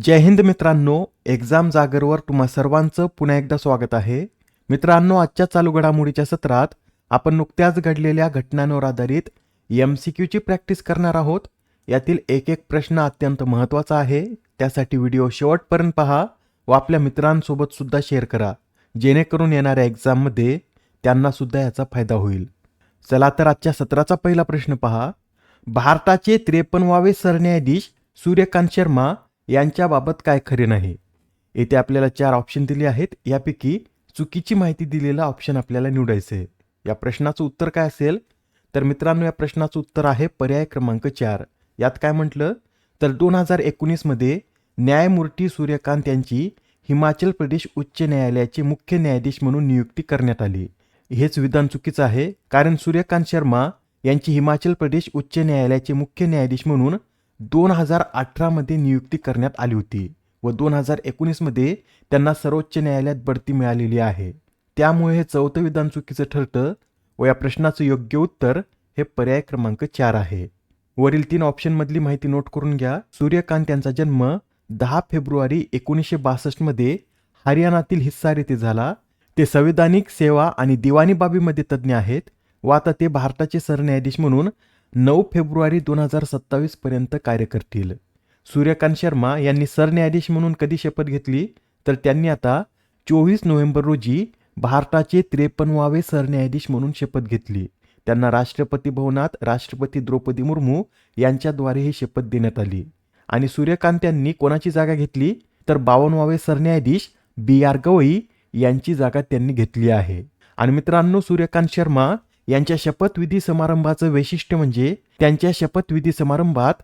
जय हिंद मित्रांनो एक्झाम जागरवर तुम्हा सर्वांचं पुन्हा एकदा स्वागत आहे. मित्रांनो आजच्या चालू घडामोडीच्या सत्रात आपण नुकत्याच घडलेल्या घटनांवर आधारित एम सी क्यूची प्रॅक्टिस करणार आहोत. यातील एक एक प्रश्न अत्यंत महत्त्वाचा आहे. त्यासाठी व्हिडिओ शेवटपर्यंत पहा व आपल्या मित्रांसोबतसुद्धा शेअर करा. जेणेकरून येणाऱ्या एक्झाममध्ये त्यांनासुद्धा याचा फायदा होईल. चला तर आजच्या सत्राचा पहिला प्रश्न पहा. भारताचे त्रेपन्नवावे सरन्यायाधीश सूर्यकांत शर्मा यांच्याबाबत काय खरे नाही. येथे आपल्याला चार ऑप्शन दिले आहेत. यापैकी चुकीची माहिती दिलेला ऑप्शन आपल्याला निवडायचं आहे या प्रश्नाचं उत्तर काय असेल? तर मित्रांनो या प्रश्नाचं उत्तर आहे पर्याय क्रमांक चार. यात काय म्हटलं? तर दोन हजार एकोणीसमध्ये न्यायमूर्ती सूर्यकांत यांची हिमाचल प्रदेश उच्च न्यायालयाचे मुख्य न्यायाधीश म्हणून नियुक्ती करण्यात आली. हेच विधान चुकीचं आहे कारण सूर्यकांत शर्मा यांची हिमाचल प्रदेश उच्च न्यायालयाचे मुख्य न्यायाधीश म्हणून दोन हजार अठरामध्ये नियुक्ती करण्यात आली होती व दोन हजार एकोणीसमध्ये त्यांना सर्वोच्च न्यायालयात बढती मिळालेली आहे. त्यामुळे हे चौथं विधान चुकीचं ठरतं व या प्रश्नाचं योग्य उत्तर हे पर्याय क्रमांक चार आहे. वरील तीन ऑप्शनमधली माहिती नोट करून घ्या. सूर्यकांत यांचा जन्म दहा फेब्रुवारी एकोणीसशे बासष्टमध्ये हरियाणातील हिस्सार येथे झाला. ते संविधानिक सेवा आणि दिवाणी बाबीमध्ये तज्ज्ञ आहेत व आता ते भारताचे सरन्यायाधीश म्हणून नऊ फेब्रुवारी दोन हजार सत्तावीस पर्यंत कार्य करतील. सूर्यकांत शर्मा यांनी सरन्यायाधीश म्हणून कधी शपथ घेतली? तर त्यांनी आता चोवीस नोव्हेंबर रोजी भारताचे त्रेपन्नवावे सरन्यायाधीश म्हणून शपथ घेतली. त्यांना राष्ट्रपती भवनात राष्ट्रपती द्रौपदी मुर्मू यांच्याद्वारे ही शपथ देण्यात आली. आणि सूर्यकांत यांनी कोणाची जागा घेतली? तर बावनवावे सरन्यायाधीश बी आर गवई यांची जागा त्यांनी घेतली आहे. आणि मित्रांनो सूर्यकांत शर्मा यांच्या शपथविधी समारंभाचं वैशिष्ट्य म्हणजे त्यांच्या शपथविधी समारंभात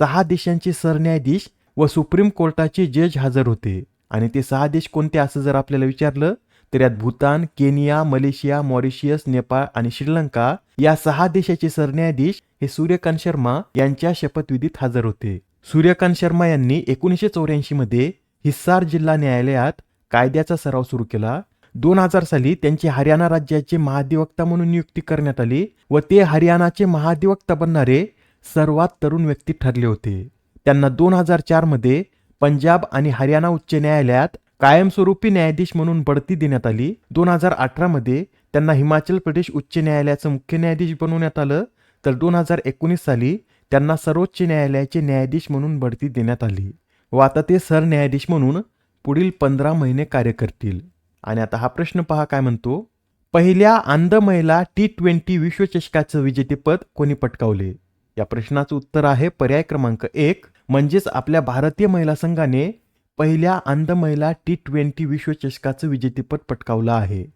सहा देशांचे सरन्यायाधीश व सुप्रीम कोर्टाचे जज हजर होते. आणि ते सहा देश कोणते असं जर आपल्याला विचारलं तर यात Bhutan Kenya Malaysia Mauritius Nepal आणि श्रीलंका या सहा देशाचे सरन्यायाधीश हे सूर्यकांत शर्मा यांच्या शपथविधीत हजर होते. सूर्यकांत शर्मा यांनी एकोणीसशे चौऱ्याऐंशी मध्ये हिस्सार जिल्हा न्यायालयात कायद्याचा सराव सुरू केला. दोन हजार साली त्यांची हरियाणा राज्याचे महाधिवक्ता म्हणून नियुक्ती करण्यात आली व ते हरियाणाचे महाधिवक्ता बनणारे सर्वात तरुण व्यक्ती ठरले होते. त्यांना दोन हजार चारमध्ये पंजाब आणि हरियाणा उच्च न्यायालयात कायमस्वरूपी न्यायाधीश म्हणून बढती देण्यात आली. दोन हजार अठरामध्ये त्यांना हिमाचल प्रदेश उच्च न्यायालयाचं मुख्य न्यायाधीश बनवण्यात आलं. तर दोन हजार एकोणीस साली त्यांना सर्वोच्च न्यायालयाचे न्यायाधीश म्हणून बढती देण्यात आली व आता ते सरन्यायाधीश म्हणून पुढील पंधरा महिने कार्य करतील. आणि आता हा प्रश्न पहा काय म्हणतो. पहिल्या अंध महिला टी ट्वेंटी विश्वचषकाचं विजेतेपद कोणी पटकावले? या प्रश्नाचं उत्तर आहे पर्याय क्रमांक एक म्हणजेच आपल्या भारतीय महिला संघाने पहिल्या अंध महिला टी ट्वेंटी विश्वचषकाचं विजेतेपद पटकावलं आहे.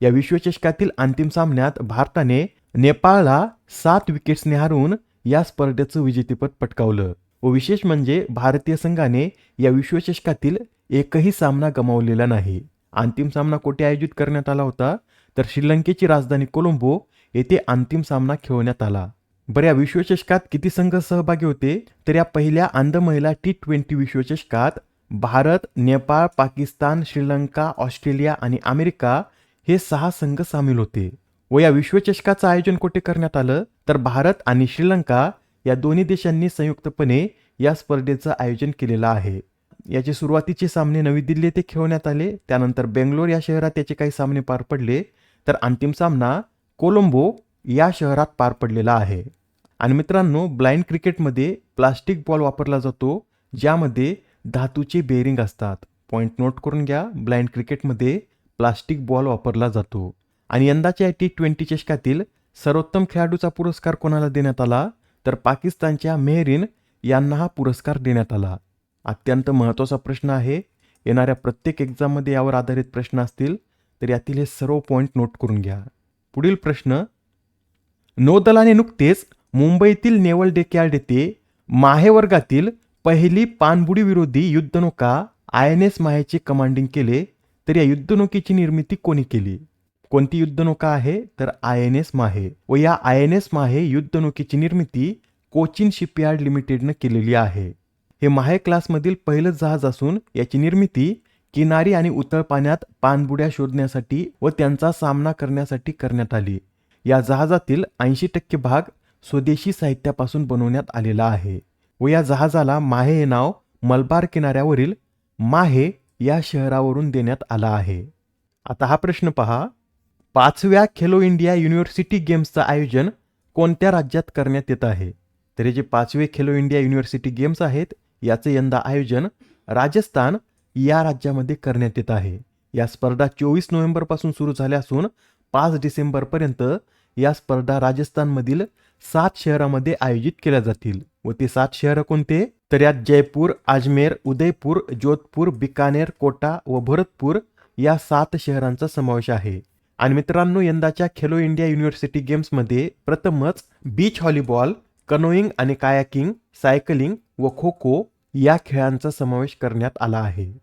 या विश्वचषकातील अंतिम सामन्यात भारताने नेपाळला सात विकेट्सने हरवून या स्पर्धेचं विजेतेपद पटकावलं. व विशेष म्हणजे भारतीय संघाने या विश्वचषकातील एकही सामना गमावलेला नाही. अंतिम सामना कोठे आयोजित करण्यात आला होता? तर श्रीलंकेची राजधानी कोलंबो येथे अंतिम सामना खेळवण्यात आला. बरं या विश्वचषकात किती संघ सहभागी होते? तर या पहिल्या अंध महिला टी ट्वेंटी विश्वचषकात भारत नेपाळ पाकिस्तान श्रीलंका ऑस्ट्रेलिया आणि अमेरिका हे सहा संघ सामील होते. व या विश्वचषकाचं आयोजन कुठे करण्यात आलं? तर भारत आणि श्रीलंका या दोन्ही देशांनी संयुक्तपणे या स्पर्धेचं आयोजन केलेलं आहे. याचे सुरुवातीचे सामने नवी दिल्ली येथे खेळवण्यात आले. त्यानंतर बेंगलोर या शहरात याचे काही सामने पार पडले. तर अंतिम सामना कोलंबो या शहरात पार पडलेला आहे. आणि मित्रांनो ब्लाइंड क्रिकेटमध्ये प्लास्टिक बॉल वापरला जातो ज्यामध्ये धातूचे बेरिंग असतात. पॉईंट नोट करून घ्या ब्लाइंड क्रिकेटमध्ये प्लास्टिक बॉल वापरला जातो. आणि यंदाच्या टी ट्वेंटी चषकातील सर्वोत्तम खेळाडूचा पुरस्कार कोणाला देण्यात आला? तर पाकिस्तानच्या मेहरीन यांना हा पुरस्कार देण्यात आला. अत्यंत महत्त्वाचा प्रश्न आहे. येणाऱ्या प्रत्येक एक्झाममध्ये यावर आधारित प्रश्न असतील तर यातील हे सर्व पॉईंट नोट करून घ्या. पुढील प्रश्न नौदलाने नुकतेच मुंबईतील नेवल डेकयार्ड येथे माहे वर्गातील पहिली पाणबुडी विरोधी युद्धनौका आय एन एस माहेचे कमांडिंग केले तर या युद्धनौकेची निर्मिती कोणी केली? कोणती युद्धनौका आहे? तर आय एन एस माहे. व या आय एन एस माहे युद्धनौकेची निर्मिती कोचिन शिपयार्ड लिमिटेडनं केलेली आहे. हे माहे क्लासमधील पहिलं जहाज असून याची निर्मिती किनारी आणि उतळ पाण्यात पाणबुड्या शोधण्यासाठी व त्यांचा सामना करण्यासाठी करण्यात आली. या जहाजातील ऐंशी टक्के भाग स्वदेशी साहित्यापासून बनवण्यात आलेला आहे व या जहाजाला माहे हे नाव मलबार किनाऱ्यावरील माहे या शहरावरून देण्यात आला आहे. आता हा प्रश्न पहा. पाचव्या खेलो इंडिया युनिव्हर्सिटी गेम्सचं आयोजन कोणत्या राज्यात करण्यात येत आहे? तर हे जे पाचवे खेलो इंडिया युनिव्हर्सिटी गेम्स आहेत याचे यंदा आयोजन राजस्थान या राज्यामध्ये करण्यात येत आहे. या स्पर्धा चोवीस नोव्हेंबरपासून सुरू झाल्या असून पाच डिसेंबरपर्यंत या स्पर्धा राजस्थानमधील सात शहरामध्ये आयोजित केल्या जातील. व ते सात शहरं कोणते? तर यात जयपूर अजमेर उदयपूर जोधपूर बिकानेर कोटा व भरतपूर या सात शहरांचा समावेश आहे. आणि मित्रांनो यंदाच्या खेलो इंडिया युनिव्हर्सिटी गेम्समध्ये प्रथमच बीच व्हॉलीबॉल कनोईंग आणि कायाकिंग सायकलिंग व खो खो या खेळांचा समावेश करण्यात आला आहे.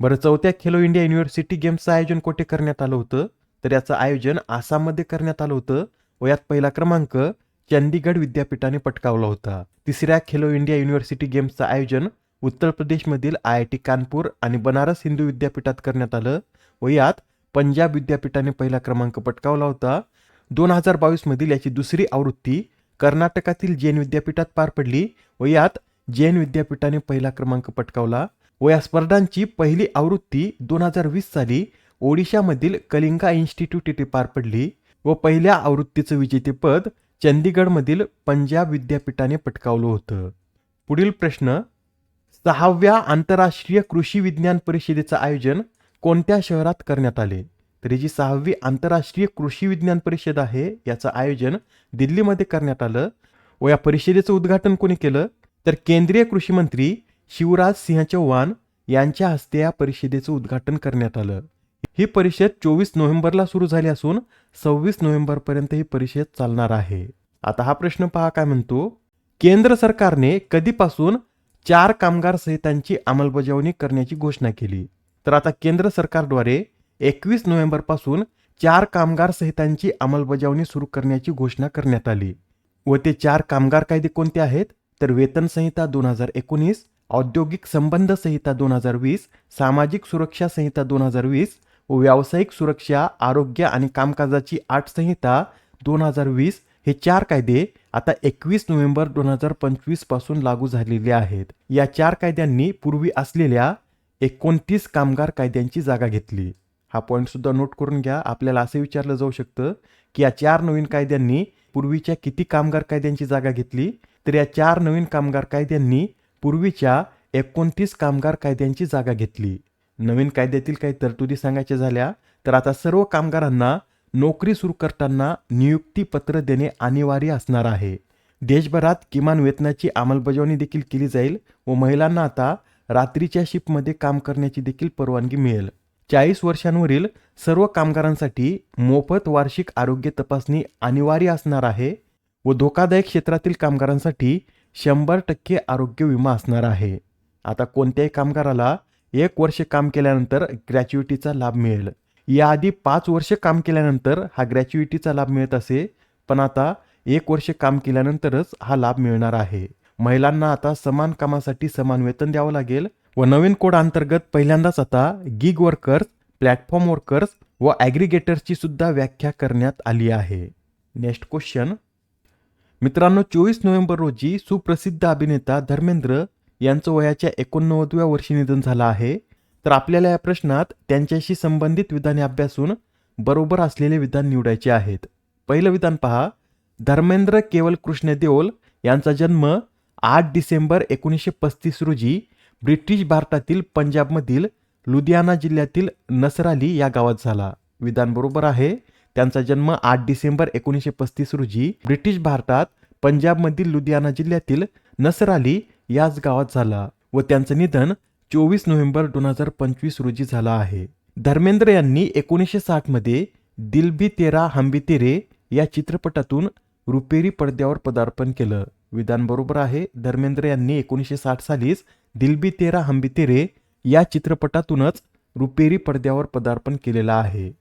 बरं चौथ्या खेलो इंडिया युनिव्हर्सिटी गेम्सचं आयोजन कुठे करण्यात आलं होतं? तर याचं आयोजन आसाममध्ये करण्यात आलं होतं व यात पहिला क्रमांक चंदीगड विद्यापीठाने पटकावला होता. तिसऱ्या खेलो इंडिया युनिव्हर्सिटी गेम्सचं आयोजन उत्तर प्रदेशमधील आय आय टी कानपूर आणि बनारस हिंदू विद्यापीठात करण्यात आलं व यात पंजाब विद्यापीठाने पहिला क्रमांक पटकावला होता. दोन हजार बावीसमधील याची दुसरी आवृत्ती कर्नाटकातील जैन विद्यापीठात पार पडली व यात जैन विद्यापीठाने पहिला क्रमांक पटकावला व या स्पर्धांची पहिली आवृत्ती दोन हजार वीस साली ओडिशामधील कलिंगा इन्स्टिट्यूट येथे पार पडली व पहिल्या आवृत्तीचं विजेतेपद चंदीगडमधील पंजाब विद्यापीठाने पटकावलं होतं. पुढील प्रश्न सहाव्या आंतरराष्ट्रीय कृषी विज्ञान परिषदेचं आयोजन कोणत्या शहरात करण्यात आले? तर जी सहावी आंतरराष्ट्रीय कृषी विज्ञान परिषद आहे याचं आयोजन दिल्लीमध्ये करण्यात आलं व या परिषदेचं उद्घाटन कोणी केलं तर केंद्रीय कृषी मंत्री शिवराज सिंह चौहान यांच्या हस्ते या परिषदेचं उद्घाटन करण्यात आलं. ही परिषद चोवीस नोव्हेंबरला सुरू झाली असून सव्वीस नोव्हेंबरपर्यंत ही परिषद चालणार आहे. आता हा प्रश्न पहा काय म्हणतो? केंद्र सरकारने कधीपासून चार कामगार संहितांची अंमलबजावणी करण्याची घोषणा केली? तर आता केंद्र सरकारद्वारे एकवीस नोव्हेंबरपासून चार कामगार संहितांची अंमलबजावणी सुरू करण्याची घोषणा करण्यात आली व ते चार कामगार कायदे कोणते आहेत? तर वेतन संहिता दोन हजार एकोणीस औद्योगिक संबंध संहिता दोन हजार वीस सामाजिक सुरक्षा संहिता दोन हजार वीस व व्यावसायिक सुरक्षा आरोग्य आणि कामकाजाची आठ संहिता दोन हजार वीस हे चार कायदे आता एकवीस नोव्हेंबर दोन हजार पंचवीसपासून लागू झालेले आहेत. या चार कायद्यांनी पूर्वी असलेल्या एकोणतीस कामगार कायद्यांची जागा घेतली. हा पॉईंटसुद्धा नोट करून घ्या. आपल्याला असं विचारलं जाऊ शकतं की या चार नवीन कायद्यांनी पूर्वीच्या किती कामगार कायद्यांची जागा घेतली? तर या चार नवीन कामगार कायद्यांनी पूर्वीच्या एकोणतीस कामगार कायद्यांची जागा घेतली. नवीन कायद्यातील काही तरतुदी सांगायच्या झाल्या तर आता सर्व कामगारांना नोकरी सुरू करताना नियुक्तीपत्र देणे अनिवार्य असणार आहे. देशभरात किमान वेतनाची अंमलबजावणी देखील केली जाईल व महिलांना आता रात्रीच्या शिफ्टमध्ये काम करण्याची देखील परवानगी मिळेल. चाळीस वर्षांवरील सर्व कामगारांसाठी मोफत वार्षिक आरोग्य तपासणी अनिवार्य असणार आहे व धोकादायक क्षेत्रातील कामगारांसाठी शंभर टक्के आरोग्य विमा असणार आहे. आता कोणत्याही कामगाराला एक वर्ष काम केल्यानंतर ग्रॅच्युइटीचा लाभ मिळेल. याआधी पाच वर्ष काम केल्यानंतर हा ग्रॅच्युइटीचा लाभ मिळत असे पण आता एक वर्ष काम केल्यानंतरच हा लाभ मिळणार आहे. महिलांना आता समान कामासाठी समान वेतन द्यावं लागेल व नवीन कोड अंतर्गत पहिल्यांदाच आता गिग वर्कर्स प्लॅटफॉर्म वर्कर्स व ॲग्रिगेटर्सची सुद्धा व्याख्या करण्यात आली आहे. नेक्स्ट क्वेश्चन मित्रांनो चोवीस नोव्हेंबर रोजी सुप्रसिद्ध अभिनेता धर्मेंद्र यांचं वयाच्या एकोणनव्वदव्या वर्षी निधन झालं आहे. तर आपल्याला या प्रश्नात त्यांच्याशी संबंधित विधाने अभ्यासून बरोबर असलेले विधान निवडायचे आहेत. पहिलं विधान पहा. धर्मेंद्र केवल कृष्ण देओल यांचा जन्म आठ डिसेंबर एकोणीसशे पस्तीस रोजी ब्रिटिश भारतातील पंजाबमधील लुधियाना जिल्ह्यातील नसराली या गावात झाला. विधान बरोबर आहे. त्यांचा जन्म आठ डिसेंबर एकोणीसशे पस्तीस रोजी ब्रिटिश भारतात पंजाबमधील लुधियाना जिल्ह्यातील नसराली याच गावात झाला व त्यांचं निधन चोवीस नोव्हेंबर दोन हजार पंचवीस रोजी झालं आहे. धर्मेंद्र यांनी एकोणीसशे साठमध्ये दिल भी तेरा हम भी तेरे या चित्रपटातून रुपेरी पडद्यावर पदार्पण केलं. विधान बरोबर आहे. धर्मेंद्र यांनी एकोणीसशे साठ सालीच दिल भी तेरा हम भी तेरे या चित्रपटातूनच रुपेरी पडद्यावर पदार्पण केलेलं आहे.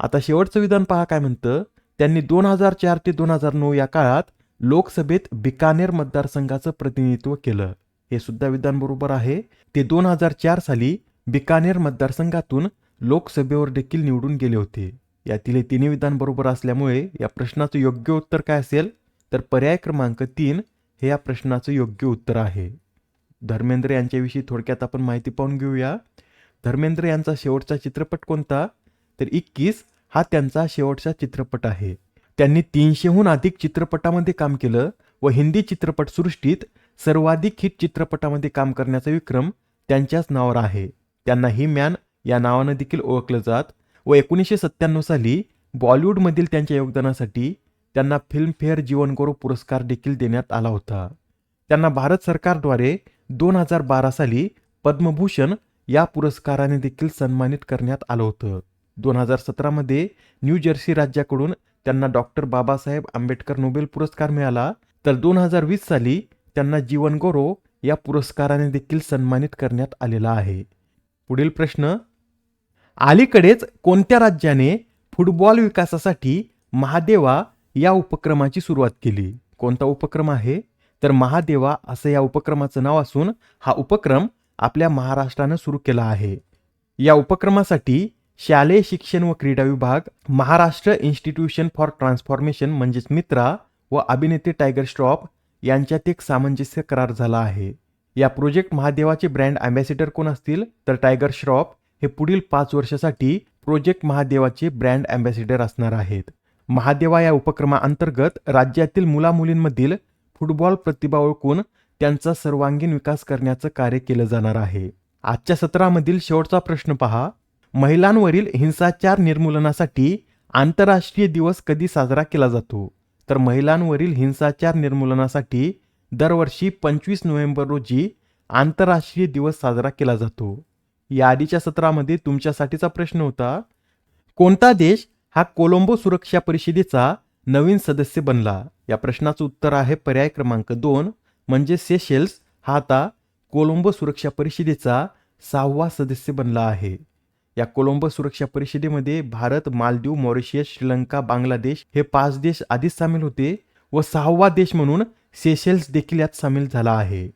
आता शेवटचं विधान पहा काय म्हणतं? त्यांनी दोन हजार चार ते दोन हजार नऊ या काळात लोकसभेत बिकानेर मतदारसंघाचं प्रतिनिधित्व केलं. हे सुद्धा विधान बरोबर आहे. ते दोन हजार चार साली बिकानेर मतदारसंघातून लोकसभेवर देखील निवडून गेले होते. यातील हे तिन्ही विधान बरोबर असल्यामुळे या प्रश्नाचं योग्य उत्तर काय असेल? तर पर्याय क्रमांक तीन हे या प्रश्नाचं योग्य उत्तर आहे. धर्मेंद्र यांच्याविषयी थोडक्यात आपण माहिती पाहून घेऊया. धर्मेंद्र यांचा शेवटचा चित्रपट कोणता? तर इक्कीस हा त्यांचा शेवटचा चित्रपट आहे. त्यांनी तीनशेहून अधिक चित्रपटामध्ये काम केलं व हिंदी चित्रपटसृष्टीत सर्वाधिक हिट चित्रपटामध्ये काम करण्याचा विक्रम त्यांच्याच नावावर आहे. त्यांना ही मॅन या नावानं देखील ओळखलं जात व एकोणीसशे सत्त्याण्णव साली बॉलिवूडमधील त्यांच्या योगदानासाठी त्यांना फिल्मफेअर जीवनगौरव पुरस्कार देखील देण्यात आला होता. त्यांना भारत सरकारद्वारे दोन हजार बारा साली पद्मभूषण या पुरस्काराने देखील सन्मानित करण्यात आलं होतं. दोन हजार सतरामध्ये न्यू जर्सी राज्याकडून त्यांना डॉक्टर बाबासाहेब आंबेडकर नोबेल पुरस्कार मिळाला. तर दोन हजार वीस साली त्यांना जीवनगौरव या पुरस्काराने देखील सन्मानित करण्यात आलेला आहे. पुढील प्रश्न अलीकडेच कोणत्या राज्याने फुटबॉल विकासासाठी महादेवा या उपक्रमाची सुरुवात केली? कोणता उपक्रम आहे? तर महादेवा असं या उपक्रमाचं नाव असून हा उपक्रम आपल्या महाराष्ट्रानं सुरू केला आहे. या उपक्रमासाठी शालेय शिक्षण व क्रीडा विभाग महाराष्ट्र इन्स्टिट्यूशन फॉर ट्रान्सफॉर्मेशन म्हणजेच मित्रा व अभिनेते टायगर श्रॉफ यांच्यात एक सामंजस्य करार झाला आहे. या प्रोजेक्ट महादेवाचे ब्रँड अँबॅसिडर कोण असतील तर टायगर श्रॉफ हे पुढील पाच वर्षासाठी प्रोजेक्ट महादेवाचे ब्रँड अँबॅसिडर असणार आहेत. महादेवा या उपक्रमाअंतर्गत राज्यातील मुलामुलींमधील फुटबॉल प्रतिभा ओळखून त्यांचा सर्वांगीण विकास करण्याचं कार्य केलं जाणार आहे. आजच्या सत्रामधील शेवटचा प्रश्न पहा. महिलांवरील हिंसाचार निर्मूलनासाठी आंतरराष्ट्रीय दिवस कधी साजरा केला जातो? तर महिलांवरील हिंसाचार निर्मूलनासाठी दरवर्षी पंचवीस नोव्हेंबर रोजी आंतरराष्ट्रीय दिवस साजरा केला जातो. या आधीच्या सत्रामध्ये तुमच्यासाठीचा प्रश्न होता. कोणता देश हा कोलंबो सुरक्षा परिषदेचा नवीन सदस्य बनला. या प्रश्नाचं उत्तर आहे पर्याय क्रमांक दोन म्हणजे सेशेल्स हा आता कोलंबो सुरक्षा परिषदेचा सहावा सदस्य बनला आहे. या कोलंबो सुरक्षा परिषदेमध्ये भारत मालदीव मॉरिशियस श्रीलंका बांगलादेश हे पाच देश आधीच सामील होते व सहावा देश म्हणून सेशेल्स देखील यात सामील झाला आहे.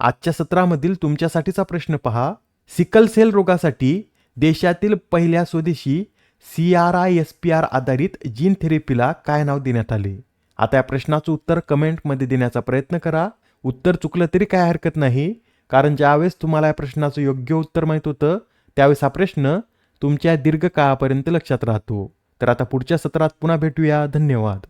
आजच्या सत्रामधील तुमच्यासाठीचा प्रश्न पहा. सिकल सेल रोगासाठी देशातील पहिल्या स्वदेशी C R I S P R आधारित जीन थेरपीला काय नाव देण्यात आले? आता या प्रश्नाचं उत्तर कमेंटमध्ये देण्याचा प्रयत्न करा. उत्तर चुकलं तरी काय हरकत नाही कारण ज्यावेळेस तुम्हाला या प्रश्नाचं योग्य उत्तर माहीत होतं त्यावेळेस हा प्रश्न तुमच्या दीर्घकाळापर्यंत लक्षात राहतो. तर आता पुढच्या सत्रात पुन्हा भेटूया. धन्यवाद.